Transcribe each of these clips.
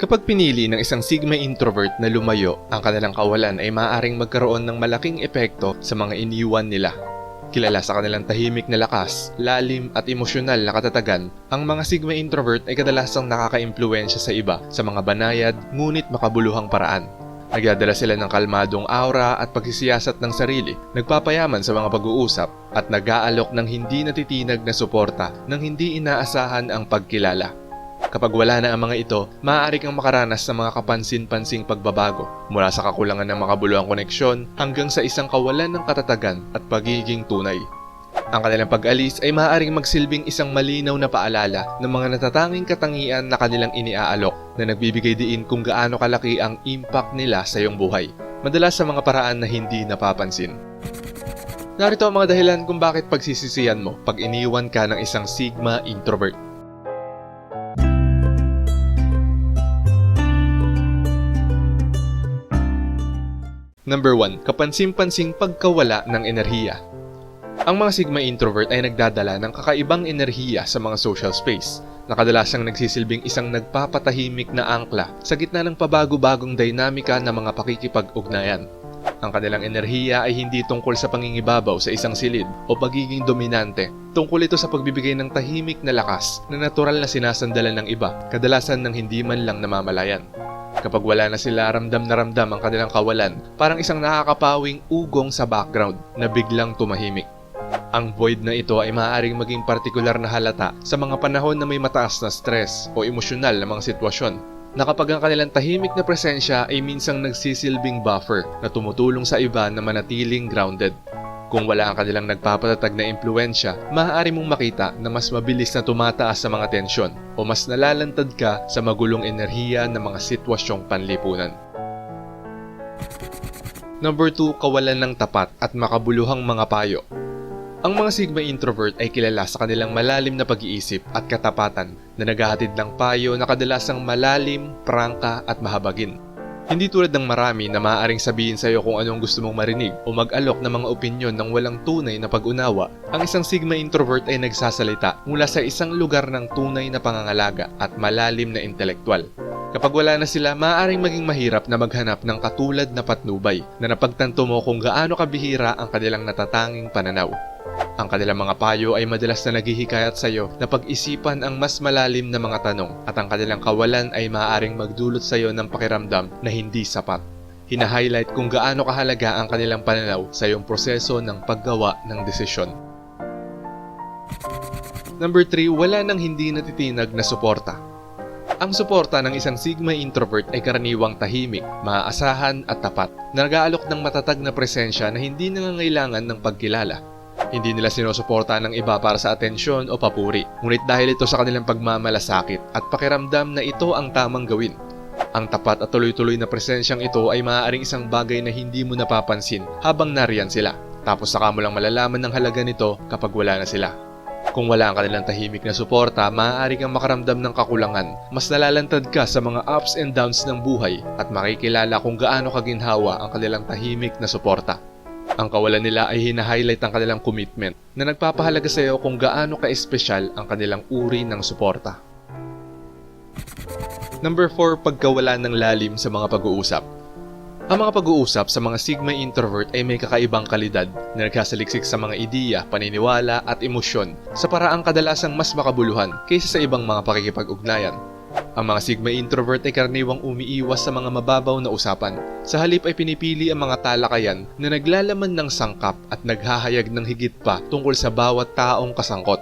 Kapag pinili ng isang Sigma introvert na lumayo, ang kanilang kawalan ay maaaring magkaroon ng malaking epekto sa mga iniwan nila. Kilala sa kanilang tahimik na lakas, lalim at emosyonal na katatagan, ang mga Sigma introvert ay kadalasang nakaka-impluensya sa iba sa mga banayad ngunit makabuluhang paraan. Nagdadala sila ng kalmadong aura at pagsisiyasat ng sarili, nagpapayaman sa mga pag-uusap at nag-aalok ng hindi natitinag na suporta nang hindi inaasahan ang pagkilala. Kapag wala na ang mga ito, maaari kang makaranas ng mga kapansin-pansing pagbabago mula sa kakulangan ng makabuluhang koneksyon hanggang sa isang kawalan ng katatagan at pagiging tunay. Ang kanilang pag-alis ay maaaring magsilbing isang malinaw na paalala ng mga natatanging katangian na kanilang iniaalok na nagbibigay diin kung gaano kalaki ang impact nila sa iyong buhay, madalas sa mga paraan na hindi napapansin. Narito ang mga dahilan kung bakit pagsisisiyan mo pag iniwan ka ng isang Sigma introvert. Number 1. Kapansin-pansing pagkawala ng enerhiya. Ang mga Sigma introvert ay nagdadala ng kakaibang enerhiya sa mga social space na kadalasang nagsisilbing isang nagpapatahimik na angkla sa gitna ng pabago-bagong dinamika ng mga pakikipag-ugnayan. Ang kanilang enerhiya ay hindi tungkol sa pangingibabaw sa isang silid o pagiging dominante. Tungkol ito sa pagbibigay ng tahimik na lakas na natural na sinasandalan ng iba, kadalasan ng hindi man lang namamalayan. Kapag wala na sila ramdam na ramdam ang kanilang kawalan, parang isang nakakapawing ugong sa background na biglang tumahimik. Ang void na ito ay maaaring maging partikular na halata sa mga panahon na may mataas na stress o emosyonal na mga sitwasyon na kapag ang kanilang tahimik na presensya ay minsang nagsisilbing buffer na tumutulong sa iba na manatiling grounded. Kung wala ang kanilang nagpapatatag na impluensya, maaari mong makita na mas mabilis na tumataas sa mga tensyon o mas nalalantad ka sa magulong enerhiya ng mga sitwasyong panlipunan. Number 2, kawalan ng tapat at makabuluhang mga payo. Ang mga Sigma introvert ay kilala sa kanilang malalim na pag-iisip at katapatan na naghahatid ng payo na kadalasang malalim, prangka at mahabagin. Hindi tulad ng marami na maaaring sabihin sa iyo kung anong gusto mong marinig o mag-alok ng mga opinyon ng walang tunay na pag-unawa, ang isang Sigma introvert ay nagsasalita mula sa isang lugar ng tunay na pangangalaga at malalim na intelektual. Kapag wala na sila, maaaring maging mahirap na maghanap ng katulad na patnubay na napagtanto mo kung gaano kabihira ang kanilang natatanging pananaw. Ang kanilang mga payo ay madalas na naghihikayat sa iyo na pag-isipan ang mas malalim na mga tanong at ang kanilang kawalan ay maaaring magdulot sa iyo ng pakiramdam na hindi sapat. Hina-highlight kung gaano kahalaga ang kanilang pananaw sa iyong proseso ng paggawa ng desisyon. Number 3, wala nang hindi natitinag na suporta. Ang suporta ng isang Sigma introvert ay karaniwang tahimik, maaasahan at tapat, na nag-aalok ng matatag na presensya na hindi nangangailangan ng pagkilala. Hindi nila sinusuporta ng iba para sa atensyon o papuri, ngunit dahil ito sa kanilang pagmamalasakit at pakiramdam na ito ang tamang gawin. Ang tapat at tuloy-tuloy na presensyang ito ay maaaring isang bagay na hindi mo napapansin habang nariyan sila. Tapos saka mo lang malalaman ng halaga nito kapag wala na sila. Kung wala ang kanilang tahimik na suporta, maaari kang makaramdam ng kakulangan. Mas nalalantad ka sa mga ups and downs ng buhay at makikilala kung gaano kaginhawa ang kanilang tahimik na suporta. Ang kawalan nila ay hina-highlight ang kanilang commitment na nagpapahalaga sa iyo kung gaano ka-espesyal ang kanilang uri ng suporta. Number 4, pagkawala ng lalim sa mga pag-uusap. Ang mga pag-uusap sa mga Sigma introvert ay may kakaibang kalidad na nagkasaliksik sa mga ideya, paniniwala at emosyon sa paraang kadalasang mas makabuluhan kaysa sa ibang mga pakikipag-ugnayan. Ang mga Sigma introvert ay karaniwang umiiwas sa mga mababaw na usapan. Sa halip ay pinipili ang mga talakayan na naglalaman ng sangkap at naghahayag ng higit pa tungkol sa bawat taong kasangkot.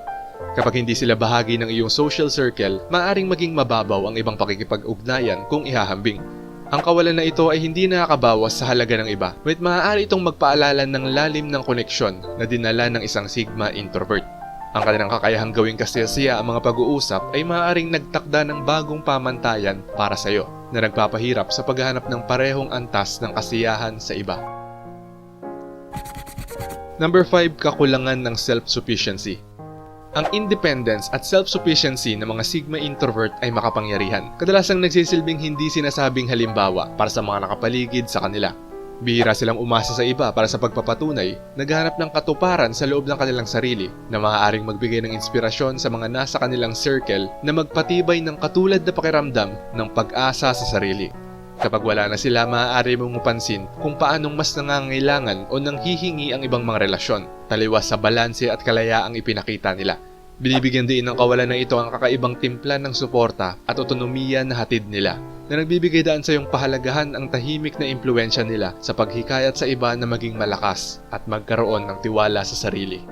Kapag hindi sila bahagi ng iyong social circle, maaring maging mababaw ang ibang pakikipag-ugnayan kung ihahambing. Ang kawalan na ito ay hindi nakakabawas sa halaga ng iba, ngunit maaari itong magpaalala ng lalim ng koneksyon na dinala ng isang Sigma introvert. Ang kanilang kakayahang gawing kasiyasiya ang mga pag-uusap ay maaaring nagtakda ng bagong pamantayan para sa iyo na nagpapahirap sa paghahanap ng parehong antas ng kasiyahan sa iba. Number 5, kakulangan ng self-sufficiency. Ang independence at self-sufficiency ng mga Sigma introvert ay makapangyarihan. Kadalasang nagsisilbing hindi sinasabing halimbawa para sa mga nakapaligid sa kanila. Bihira silang umasa sa iba para sa pagpapatunay, naghanap ng katuparan sa loob ng kanilang sarili na maaaring magbigay ng inspirasyon sa mga nasa kanilang circle na magpatibay ng katulad na pakiramdam ng pag-asa sa sarili. Kapag wala na sila, maaari mong mapansin kung paanong mas nangangailangan o nanghihingi ang ibang mga relasyon, taliwas sa balanse at kalayaang ipinakita nila. Binibigyan din ng kawalan na ito ang kakaibang timpla ng suporta at otonomiya na hatid nila na nagbibigay daan sa iyong pahalagahan ang tahimik na impluensya nila sa paghikayat sa iba na maging malakas at magkaroon ng tiwala sa sarili.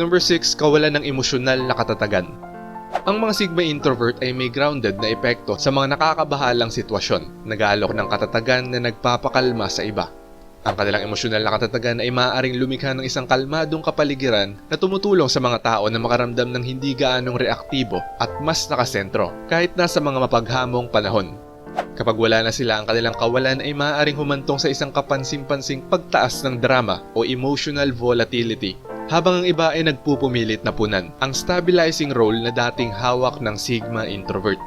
Number 6, kawalan ng emosyonal na katatagan. Ang mga Sigma introvert ay may grounded na epekto sa mga nakakabahalang sitwasyon, nag-aalok ng katatagan na nagpapakalma sa iba. Ang kanilang emosyonal na katatagan ay maaaring lumikha ng isang kalmadong kapaligiran na tumutulong sa mga tao na makaramdam ng hindi gaanong reaktibo at mas nakasentro kahit nasa mga mapaghamong panahon. Kapag wala na sila, ang kanilang kawalan ay maaaring humantong sa isang kapansin-pansing pagtaas ng drama o emotional volatility habang ang iba ay nagpupumilit na punan ang stabilizing role na dating hawak ng Sigma introvert.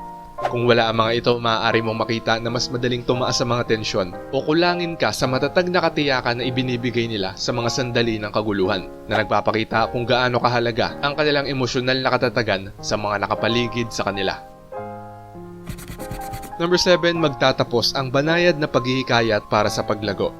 Kung wala ang mga ito, maaari mong makita na mas madaling tumaas sa mga tensyon o kulangin ka sa matatag na katiyakan na ibinibigay nila sa mga sandali ng kaguluhan na nagpapakita kung gaano kahalaga ang kanilang emosyonal na katatagan sa mga nakapaligid sa kanila. Number 7, magtatapos ang banayad na paghihikayat para sa paglago.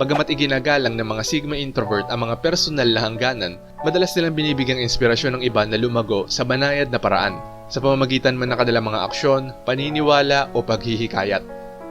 Bagamat iginagalang ng mga Sigma introvert ang mga personal na hangganan, madalas nilang binibigyang inspirasyon ng iba na lumago sa banayad na paraan sa pamamagitan man ng mga aksyon, paniniwala o paghihikayat.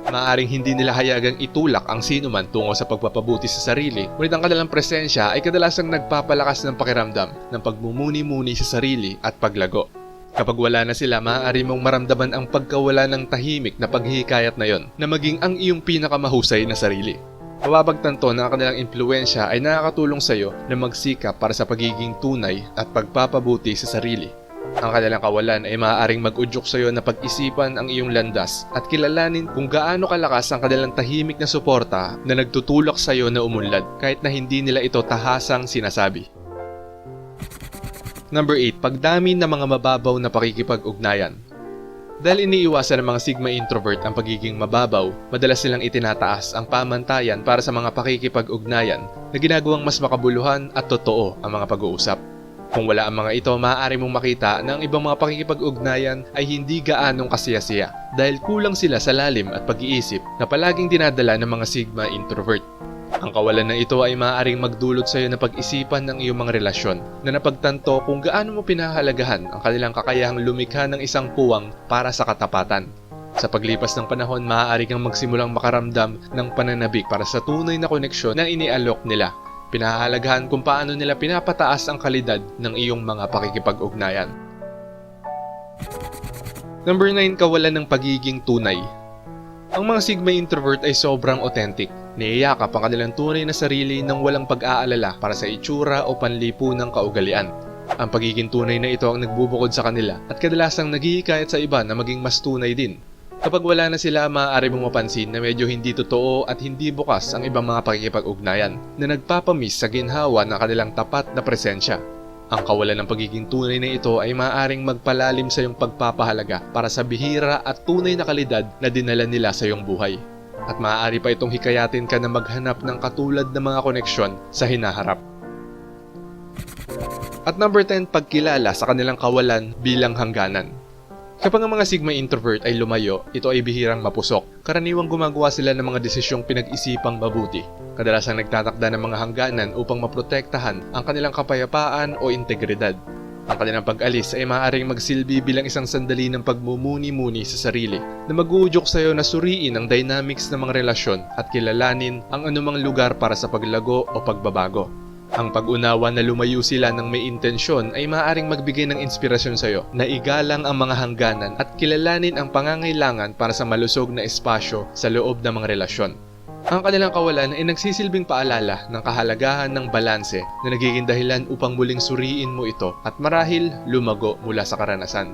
Maaring hindi nila hayagang itulak ang sino man tungo sa pagpapabuti sa sarili, ngunit ang kanilang presensya ay kadalasang nagpapalakas ng pakiramdam ng pagmumuni-muni sa sarili at paglago. Kapag wala na sila, maaari mong maramdaman ang pagkawala ng tahimik na paghihikayat na yon na maging ang iyong pinakamahusay na sarili. Mababagtanto na ang kanilang impluensya ay nakakatulong sa iyo na magsikap para sa pagiging tunay at pagpapabuti sa sarili. Ang kanilang kawalan ay maaaring mag-udyok sa iyo na pag-isipan ang iyong landas at kilalanin kung gaano kalakas ang kanilang tahimik na suporta na nagtutulak sa iyo na umunlad kahit na hindi nila ito tahasang sinasabi. Number 8. Pagdami ng mga mababaw na pakikipag-ugnayan. Dahil iniiwasan ng mga Sigma introvert ang pagiging mababaw, madalas silang itinataas ang pamantayan para sa mga pakikipag-ugnayan na ginagawang mas makabuluhan at totoo ang mga pag-uusap. Kung wala ang mga ito, maaari mong makita na ang ibang mga pakikipag-ugnayan ay hindi gaanong kasiyasiya dahil kulang sila sa lalim at pag-iisip na palaging dinadala ng mga Sigma introvert. Ang kawalan na ito ay maaaring magdulot sa iyo na pag-isipan ng iyong mga relasyon na napagtanto kung gaano mo pinahalagahan ang kanilang kakayahang lumikha ng isang puwang para sa katapatan. Sa paglipas ng panahon, maaari kang magsimulang makaramdam ng pananabik para sa tunay na koneksyon na inialok nila. Pinahahalagahan kung paano nila pinapataas ang kalidad ng iyong mga pakikipag-ugnayan. Number 9, kawalan ng pagiging tunay. Ang mga Sigma introvert ay sobrang authentic. Niyayakap ang kanilang tunay na sarili nang walang pag-aalala para sa itsura o panlipunang kaugalian. Ang pagiging tunay na ito ang nagbubukod sa kanila at kadalasang naghihikayat sa iba na maging mas tunay din. Kapag wala na sila, maaari mong mapansin na medyo hindi totoo at hindi bukas ang ibang mga pakikipag-ugnayan na nagpapamiss sa ginhawa ng kanilang tapat na presensya. Ang kawalan ng pagiging tunay na ito ay maaaring magpalalim sa iyong pagpapahalaga para sa bihira at tunay na kalidad na dinala nila sa iyong buhay. At maaari pa itong hikayatin ka na maghanap ng katulad na mga koneksyon sa hinaharap. At number 10, pagkilala sa kanilang kawalan bilang hangganan. Kapag ang mga Sigma introvert ay lumayo, ito ay bihirang mapusok. Karaniwang gumagawa sila ng mga desisyong pinag-isipang mabuti. Kadalasang nagtatakda ng mga hangganan upang maprotektahan ang kanilang kapayapaan o integridad. Ang kanilang pag-alis ay maaaring magsilbi bilang isang sandali ng pagmumuni-muni sa sarili na mag-uudyok sa iyo na suriin ang dynamics ng mga relasyon at kilalanin ang anumang lugar para sa paglago o pagbabago. Ang pag-unawa na lumayo sila ng may intensyon ay maaaring magbigay ng inspirasyon sa iyo na igalang ang mga hangganan at kilalanin ang pangangailangan para sa malusog na espasyo sa loob ng mga relasyon. Ang kanilang kawalan ay nagsisilbing paalala ng kahalagahan ng balanse na nagiging dahilan upang muling suriin mo ito at marahil lumago mula sa karanasan.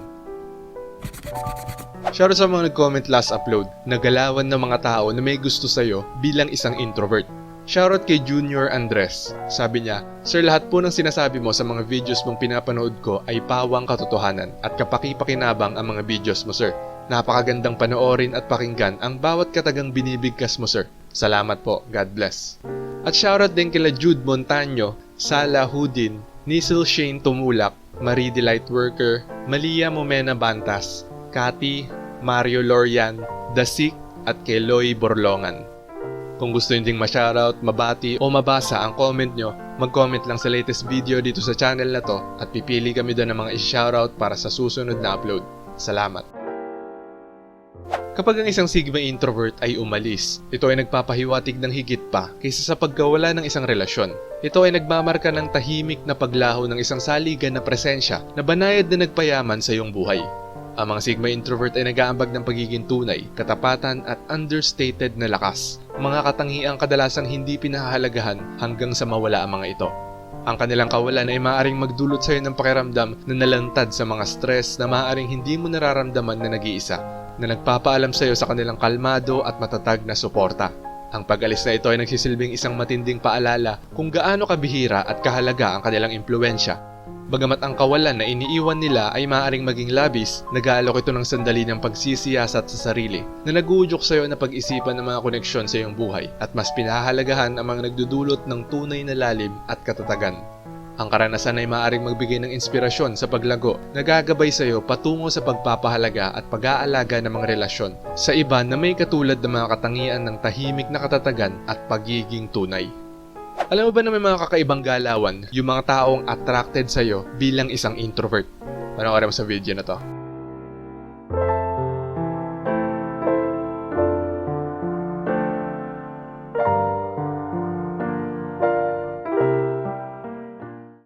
Shoutout sa mga nag-comment last upload, nagalawan ng mga tao na may gusto sa'yo bilang isang introvert. Shoutout kay Junior Andres. Sabi niya, Sir lahat po ng sinasabi mo sa mga videos mong pinapanood ko ay pawang katotohanan at kapaki-pakinabang ang mga videos mo sir. Napakagandang panoorin at pakinggan ang bawat katagang binibigkas mo, sir. Salamat po. God bless. At shoutout din kila Jude Montaño, Sala Hudin, Nisil Shane Tumulak, Marie Delight Worker, Malia Momena Bantas, Kati, Mario Lorian, Dasik, at kay Loy Borlongan. Kung gusto nyo ding ma-shoutout, mabati o mabasa ang comment nyo, mag-comment lang sa latest video dito sa channel na to at pipili kami doon ng mga i-shoutout para sa susunod na upload. Salamat! Kapag ang isang Sigma introvert ay umalis, ito ay nagpapahiwatig ng higit pa kaysa sa pagkawala ng isang relasyon. Ito ay nagmamarka ng tahimik na paglaho ng isang saligan na presensya na banayad na nagpayaman sa iyong buhay. Ang mga Sigma introvert ay nag-aambag ng pagiging tunay, katapatan at understated na lakas. Mga katangiang kadalasang hindi pinahahalagahan hanggang sa mawala ang mga ito. Ang kanilang kawalan ay maaaring magdulot sa iyo ng pakiramdam na nalantad sa mga stress na maaaring hindi mo nararamdaman na nag-iisa, na nagpapaalam sa iyo sa kanilang kalmado at matatag na suporta. Ang pag-alis na ito ay nagsisilbing isang matinding paalala kung gaano kabihira at kahalaga ang kanilang impluensya. Bagamat ang kawalan na iniiwan nila ay maaaring maging labis, nag-aalok ito ng sandali ng pagsisiyasat sa sarili na naguudyok sa iyo na pag-isipan ng mga koneksyon sa iyong buhay at mas pinahahalagahan ang mga nagdudulot ng tunay na lalim at katatagan. Ang karanasan ay maaaring magbigay ng inspirasyon sa paglago na gagabay sa iyo patungo sa pagpapahalaga at pag-aalaga ng mga relasyon sa iba na may katulad ng mga katangian ng tahimik na katatagan at pagiging tunay. Alam mo ba na may mga kakaibang galawan yung mga taong attracted sa iyo bilang isang introvert? Panoorin mo sa video na to.